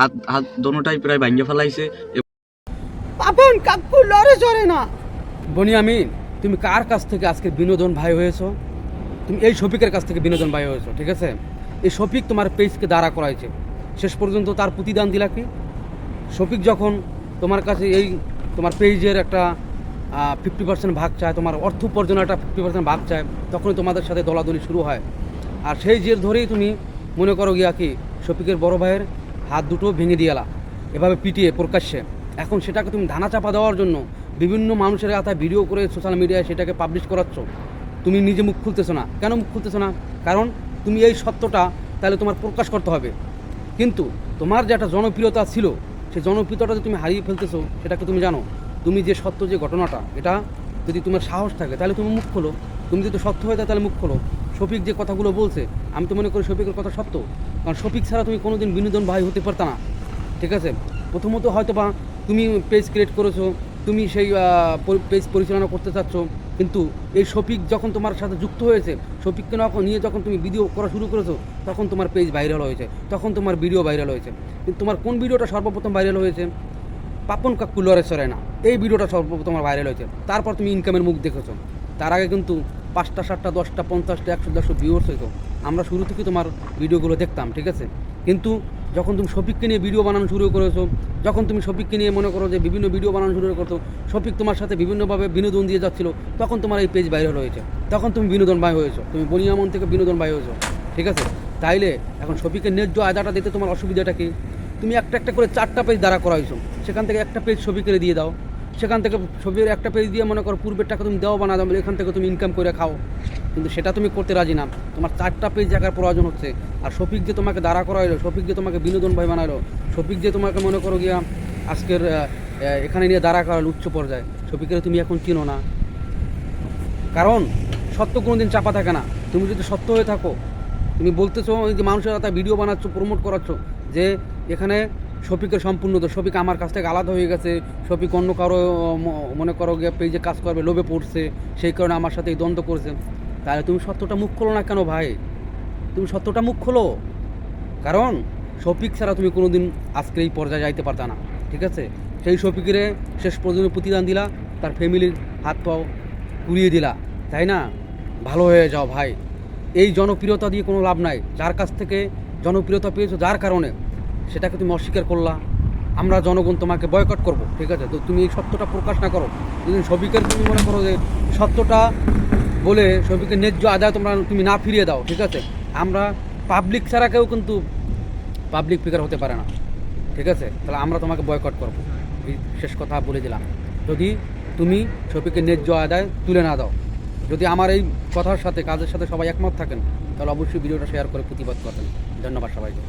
হাত হাত দোনোটাই প্রায় ভাঙ্গে ফেলাইছে। পাপন কাকু লড়ে চড়ে না। বনিয়ামিন তুমি কার কাছ থেকে আজকে বিনোদন ভাই হয়েছো? তুমি এই শফিকের কাছ থেকে বিনোদন ভাই হয়েছো ঠিক আছে? এই শফিক তোমার পেজকে দাঁড়া করাইছে। শেষ পর্যন্ত তার প্রতিদান দিলা কি? শফিক যখন তোমার কাছে এই তোমার পেজের একটা ফিফটি পার্সেন্ট ভাগ চায় তোমার অর্থ উপার্জনের একটা ফিফটি পার্সেন্ট ভাগ চায় তখনই তোমাদের সাথে দলাদলি শুরু হয়। আর সেই জের ধরেই তুমি মনে করো গিয়া কি শফিকের বড় ভাইয়ের হাত দুটো ভেঙে দিয়ালা এভাবে পিটিয়ে প্রকাশ্যে। এখন সেটাকে তুমি ধানা চাপা দেওয়ার জন্য বিভিন্ন মানুষের কাছে ভিডিও করে সোশ্যাল মিডিয়ায় সেটাকে পাবলিশ করাচ্ছ। তুমি নিজে মুখ খুলতেছো না। কেন মুখ খুলতেছো না? কারণ তুমি এই সত্যটা তাহলে তোমার প্রকাশ করতে হবে। কিন্তু তোমার যে একটা জনপ্রিয়তা ছিল সেই জনপ্রিয়তাটা তুমি হারিয়ে ফেলতেছো, সেটাকে তুমি জানো। তুমি যে সত্য যে ঘটনাটা, এটা যদি তোমার সাহস থাকে, তাহলে তুমি মুখ খোলো। তুমি যদি সত্য হয়ে তাহলে মুখ খোলো। শফিক যে কথাগুলো বলছে, আমি তো মনে করি শফিকের কথা সত্য। কারণ শফিক ছাড়া তুমি কোনোদিন বিনোদন ভাই হতে পারতা না। ঠিক আছে? প্রথমত হয়তো বা তুমি পেজ ক্রিয়েট করেছ, তুমি সেই পেজ পরিচালনা করতে চাচ্ছ, কিন্তু এই শফিক যখন তোমার সাথে যুক্ত হয়েছে, শফিককে নিয়ে যখন তুমি ভিডিও করা শুরু করেছ, তখন তোমার পেজ ভাইরাল হয়েছে, তখন তোমার ভিডিও ভাইরাল হয়েছে। কিন্তু তোমার কোন ভিডিওটা সর্বপ্রথম ভাইরাল হয়েছে? পাপন কাকু সরে না। এই ভিডিওটা সর্বপ্রথম ভাইরাল হয়েছে। তারপর তুমি ইনকামের মুখ দেখেছ। তার আগে কিন্তু পাঁচটা, সাতটা, দশটা, পঞ্চাশটা, একশো, দেড়শো ভিউর্স হইতো। আমরা শুরু থেকে তোমার ভিডিওগুলো দেখতাম, ঠিক আছে? কিন্তু যখন তুমি শফিককে নিয়ে ভিডিও বানানো শুরু করেছ, যখন তুমি শফিককে নিয়ে মনে করো যে বিভিন্ন ভিডিও বানানো শুরু করতো, শফিক তোমার সাথে বিভিন্নভাবে বিনোদন দিয়ে যাচ্ছিল, তখন তোমার এই পেজ ভাইরাল হয়েছে। তখন তুমি বিনোদন ভাই হয়েছো, তুমি বনিয়ামন থেকে বিনোদন ভাই হয়েছো, ঠিক আছে? তাইলে এখন শফিকের ন্যায্য আয়দাটা দিতে তোমার অসুবিধাটা কি? তুমি একটা একটা করে চারটা পেজ দাঁড়া করাইছো, সেখান থেকে একটা পেজ শফিকের দিয়ে দাও। সেখান থেকে ছবির একটা পেজ দিয়ে মনে করো পূর্বের টাকা তুমি দেওয়া বানা দাও এখান থেকে তুমি ইনকাম করে খাও। কিন্তু সেটা তুমি করতে রাজি না। তোমার চারটা পেজ জায়গার প্রয়োজন হচ্ছে। আর শফিক যে তোমাকে দাঁড়া করাইলো, শফিক যে তোমাকে বিনোদন ভাই বানাইলো, শফিক যে তোমাকে মনে করো গিয়া আজকের এখানে নিয়ে দাঁড়া করালো উচ্চ পর্যায়ে, শফিকের তুমি এখন চিনো না। কারণ সত্য কোনোদিন চাপা থাকে না। তুমি যদি সত্য হয়ে থাকো, তুমি বলতেছো যে মানুষের হাতে ভিডিও বানাচ্ছ প্রমোট করাচ্ছ, যে এখানে শফিকের সম্পূর্ণ তো, শফিক আমার কাছ থেকে আলাদা হয়ে গেছে। শফিক অন্য কারও মনে করো গিয়ে পেজে কাজ করবে, লোভে পড়ছে, সেই কারণে আমার সাথে এই দ্বন্দ্ব করছে। তাহলে তুমি সত্যটা মুখ খোলো না কেন ভাই? তুমি সত্যটা মুখ খোলো। কারণ শফিক ছাড়া তুমি কোনোদিন আজকে এই পর্যায়ে যাইতে পারতা না, ঠিক আছে? সেই শফিকেরে শেষ পর্যন্ত প্রতিদান দিলা, তার ফ্যামিলির হাত পাও কুড়িয়ে দিলা, তাই না? ভালো হয়ে যাও ভাই। এই জনপ্রিয়তা দিয়ে কোনো লাভ নাই। যার কাছ থেকে জনপ্রিয়তা পেয়েছ, যার কারণে। সেটাকে তুমি অস্বীকার করলা, আমরা জনগণ তোমাকে বয়কট করব, ঠিক আছে? তো তুমি এই সত্যটা প্রকাশ না করো। যদি শফিকের তুমি মনে করো যে সত্যটা বলে শফিকের ন্যায্য আদায় তোমরা তুমি না ফিরিয়ে দাও, ঠিক আছে? আমরা পাবলিক ছাড়া কেউ কিন্তু পাবলিক ফিগার হতে পারে না, ঠিক আছে? তাহলে আমরা তোমাকে বয়কট করব। শেষ কথা বলে দিলাম। যদি তুমি শফিকের ন্যায্য আদায় তুলে না দাও, যদি আমার এই কথার সাথে কাজের সাথে সবাই একমত থাকেন, তাহলে অবশ্যই ভিডিওটা শেয়ার করে প্রতিবাদ করবেন। ধন্যবাদ সবাইকে।